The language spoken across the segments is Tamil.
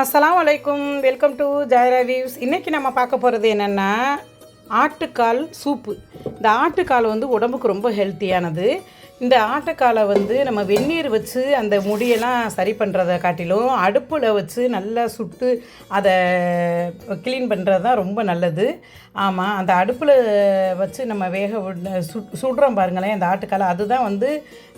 அஸ்லாம் வலைக்கும் வெல்கம் டு ஜாயரா வியூஸ் இன்றைக்கி நம்ம பார்க்க போகிறது என்னென்னா ஆட்டுக்கால் சூப்பு. இந்த ஆட்டுக்கால் வந்து உடம்புக்கு ரொம்ப ஹெல்த்தியானது இந்த ஆட்டுக்காலை வந்து நம்ம வெந்நீர் வச்சு அந்த முடியெல்லாம் சரி பண்ணுறதை காட்டிலும் அடுப்பில் வச்சு நல்லா சுட்டு அதை க்ளீன் பண்ணுறது தான் ரொம்ப நல்லது. ஆமாம் அந்த அடுப்பில் வச்சு நம்ம வேக சு சுடுறோம் பாருங்களேன் அந்த ஆட்டுக்காலை. அதுதான் வந்து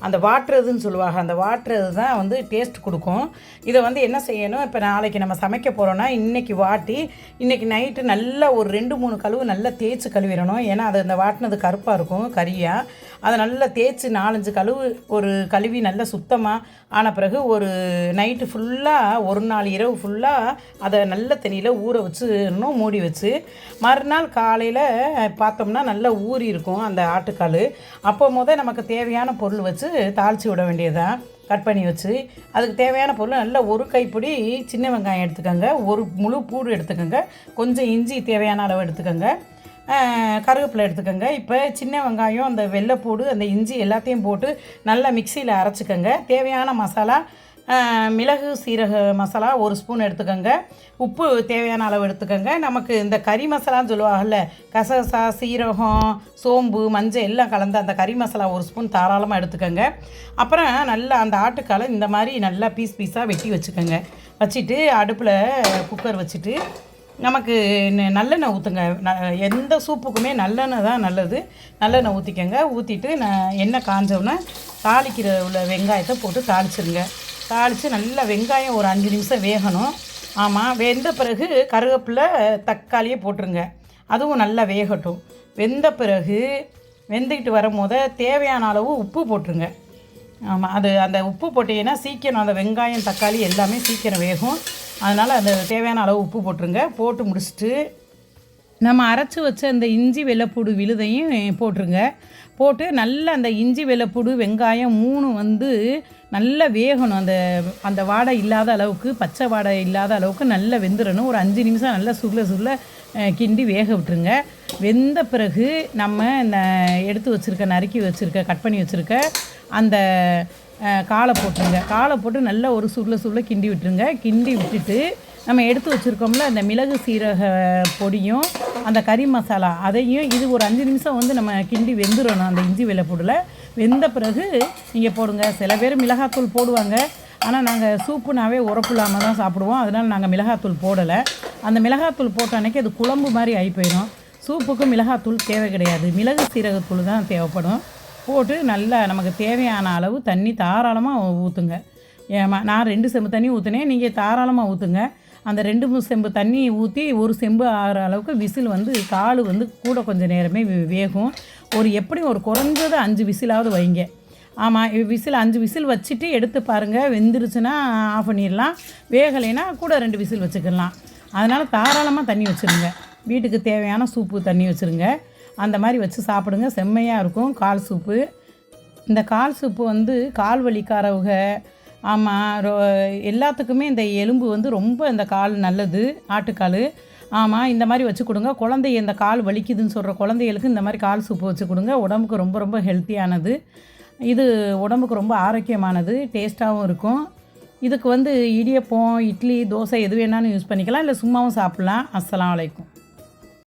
அந்த வாட்டுறதுன்னு சொல்லுவாங்க. அந்த வாட்டுறது தான் வந்து டேஸ்ட் கொடுக்கும். இதை வந்து என்ன செய்யணும்? இப்போ நாளைக்கு நம்ம சமைக்க போகிறோன்னா இன்றைக்கி வாட்டி இன்றைக்கி நைட்டு நல்லா ஒரு ரெண்டு மூணு கழுவு நல்லா தேய்ச்சி கழுவிடணும். ஏன்னா அது அந்த வாட்டினது கருப்பாக இருக்கும் கறியாக அதை நல்லா தேய்ச்சி நாலஞ்சு கழுவு ஒரு கழுவி நல்லா சுத்தமாக ஆன பிறகு ஒரு நைட்டு ஃபுல்லாக ஒரு நாள் இரவு ஃபுல்லாக அதை நல்ல தண்ணியில் ஊற வச்சு இன்னும் மூடி வச்சு மறுநாள் காலையில் பார்த்தோம்னா நல்லா ஊறி இருக்கும் அந்த ஆட்டுக்கால். அப்போ முத நமக்கு தேவையான பொருள் வச்சு தாளித்து விட வேண்டியதுதான். கட் பண்ணி வச்சு அதுக்கு தேவையான பொருள் நல்லா ஒரு கைப்பிடி சின்ன வெங்காயம் எடுத்துக்கோங்க ஒரு முழு பூடு எடுத்துக்கோங்க கொஞ்சம் இஞ்சி தேவையான அளவு எடுத்துக்கோங்க. கருவேப்பிலை எடுத்துக்கோங்க. இப்போ சின்ன வெங்காயம் அந்த வெள்ளைப்பூடு அந்த இஞ்சி எல்லாத்தையும் போட்டு நல்லா மிக்சியில் அரைச்சிக்கோங்க. தேவையான மசாலா மிளகு சீரக மசாலா ஒரு ஸ்பூன் எடுத்துக்கோங்க. உப்பு தேவையான அளவு எடுத்துக்கோங்க. நமக்கு இந்த கறி மசாலான்னு சொல்லுவாங்கல்ல கசகசா சீரகம் சோம்பு மஞ்சள் எல்லாம் கலந்து அந்த கறி மசாலா ஒரு ஸ்பூன் தாராளமாக எடுத்துக்கோங்க. அப்புறம் நல்லா அந்த ஆட்டுக்காலை இந்த மாதிரி நல்லா பீஸ் பீஸாக வெட்டி வச்சுக்கோங்க. வச்சுட்டு அடுப்பில் குக்கர் வச்சுட்டு நமக்கு நல்லெண்ணெய் ஊற்றுங்க ந- எந்த சூப்புக்குமே நல்லெண்ணெய் தான் நல்லது. நல்லெண்ணெய் ஊற்றிக்கங்க ஊற்றிட்டு நான் எண்ணெய் காஞ்சோன்னே தாளிக்கிற உள்ள வெங்காயத்தை போட்டு தாளிச்சிருங்க. தாளித்து நல்லா வெங்காயம் ஒரு அஞ்சு நிமிஷம் வேகணும். ஆமாம் வெந்த பிறகு கருவேப்பிலை தக்காளியே போட்டுருங்க. அதுவும் நல்லா வேகட்டும். வெந்த பிறகு வெந்துக்கிட்டு வரும்போது தேவையான அளவு உப்பு போட்டுருங்க. ஆமாம் அது அந்த உப்பு போட்டீங்கன்னா சீக்கிரம் அந்த வெங்காயம் தக்காளி எல்லாமே சீக்கிரம் வேகும். அதனால் அந்த தேவையான அளவு உப்பு போட்டுருங்க. போட்டு முடிச்சுட்டு நம்ம அரைச்சி வச்ச அந்த இஞ்சி வெள்ளைப்பூடு விழுதையும் போட்டுருங்க. போட்டு நல்லா அந்த இஞ்சி வெள்ளைப்பூடு வெங்காயம் மூணு வந்து நல்லா வேகணும். அந்த அந்த வாடை இல்லாத அளவுக்கு பச்சை வாடை இல்லாத அளவுக்கு நல்லா வெந்துடணும் ஒரு அஞ்சு நிமிஷம் நல்லா சுருள சுருள கிண்டி வேக விட்டுருங்க. வெந்த பிறகு நம்ம இந்த எடுத்து வச்சுருக்க நறுக்கி வச்சுருக்க கட் பண்ணி வச்சுருக்க அந்த காலை போட்டுருங்க. காலை போட்டு நல்லா ஒரு சுருள சுருள கிண்டி விட்டுருங்க. கிண்டி விட்டுட்டு நம்ம எடுத்து வச்சுருக்கோம்ல அந்த மிளகு சீரக பொடியும் அந்த கறி மசாலா அதையும் இது ஒரு அஞ்சு நிமிஷம் வந்து நம்ம கிண்டி வெந்துடணும் அந்த இஞ்சி வெள்ளைப்பூடில் வெந்த பிறகு நீங்கள் போடுங்க. சில பேர் மிளகாத்தூள் போடுவாங்க. ஆனால் நாங்கள் சூப்புனாவே உரப்பு இல்லாமல் தான் சாப்பிடுவோம். அதனால் நாங்கள் மிளகாத்தூள் போடலை. அந்த மிளகாத்தூள் போட்ட அன்றைக்கி அது குழம்பு மாதிரி ஆகி போயிடும் சூப்புக்கு மிளகாத்தூள் தேவை கிடையாது. மிளகு சீரகத்தூள் தான் தேவைப்படும். போட்டு நல்லா நமக்கு தேவையான அளவு தண்ணி தாராளமாக ஊற்றுங்க ஏமா நான் ரெண்டு செம்பு தண்ணி ஊற்றுனேன் நீங்கள் தாராளமாக ஊற்றுங்க அந்த ரெண்டு மூணு செம்பு தண்ணி ஊற்றி ஒரு செம்பு ஆகிற அளவுக்கு விசில் வந்து கால் வந்து கூட கொஞ்சம் நேரமே வே- வேகும். ஒரு எப்படியும் ஒரு குறைஞ்சது அஞ்சு விசிலாவது வைங்க. ஆமாம் விசில் அஞ்சு விசில் வச்சுட்டு எடுத்து பாருங்கள் வெந்துருச்சுன்னா ஆஃப் பண்ணிடலாம். வேகலைன்னா கூட ரெண்டு விசில் வச்சுக்கலாம். அதனால் தாராளமாக தண்ணி வச்சுருங்க. வீட்டுக்கு தேவையான சூப்பு தண்ணி வச்சுருங்க. அந்த மாதிரி வச்சு சாப்பிடுங்க. செம்மையாக இருக்கும். கால் சூப்பு. இந்த கால் சூப்பு வந்து கால் வலிக்காரவங்க ஆமாம் ரோ எல்லாத்துக்குமே இந்த எலும்பு வந்து ரொம்ப இந்த கால் நல்லது ஆட்டுக்கால். ஆமாம் இந்த மாதிரி வச்சு கொடுங்க. குழந்தைய இந்த கால் வலிக்குதுன்னு சொல்கிற குழந்தைகளுக்கு இந்த மாதிரி கால் சூப்பு வச்சு கொடுங்க. உடம்புக்கு ரொம்ப ரொம்ப ஹெல்த்தியானது. இது உடம்புக்கு ரொம்ப ஆரோக்கியமானது டேஸ்ட்டாகவும் இருக்கும். இதுக்கு வந்து இடியப்பம் இட்லி தோசை எது வேணாலும் யூஸ் பண்ணிக்கலாம். இல்லை சும்மாவும் சாப்பிட்லாம். அஸ்லாம் வலைக்கும்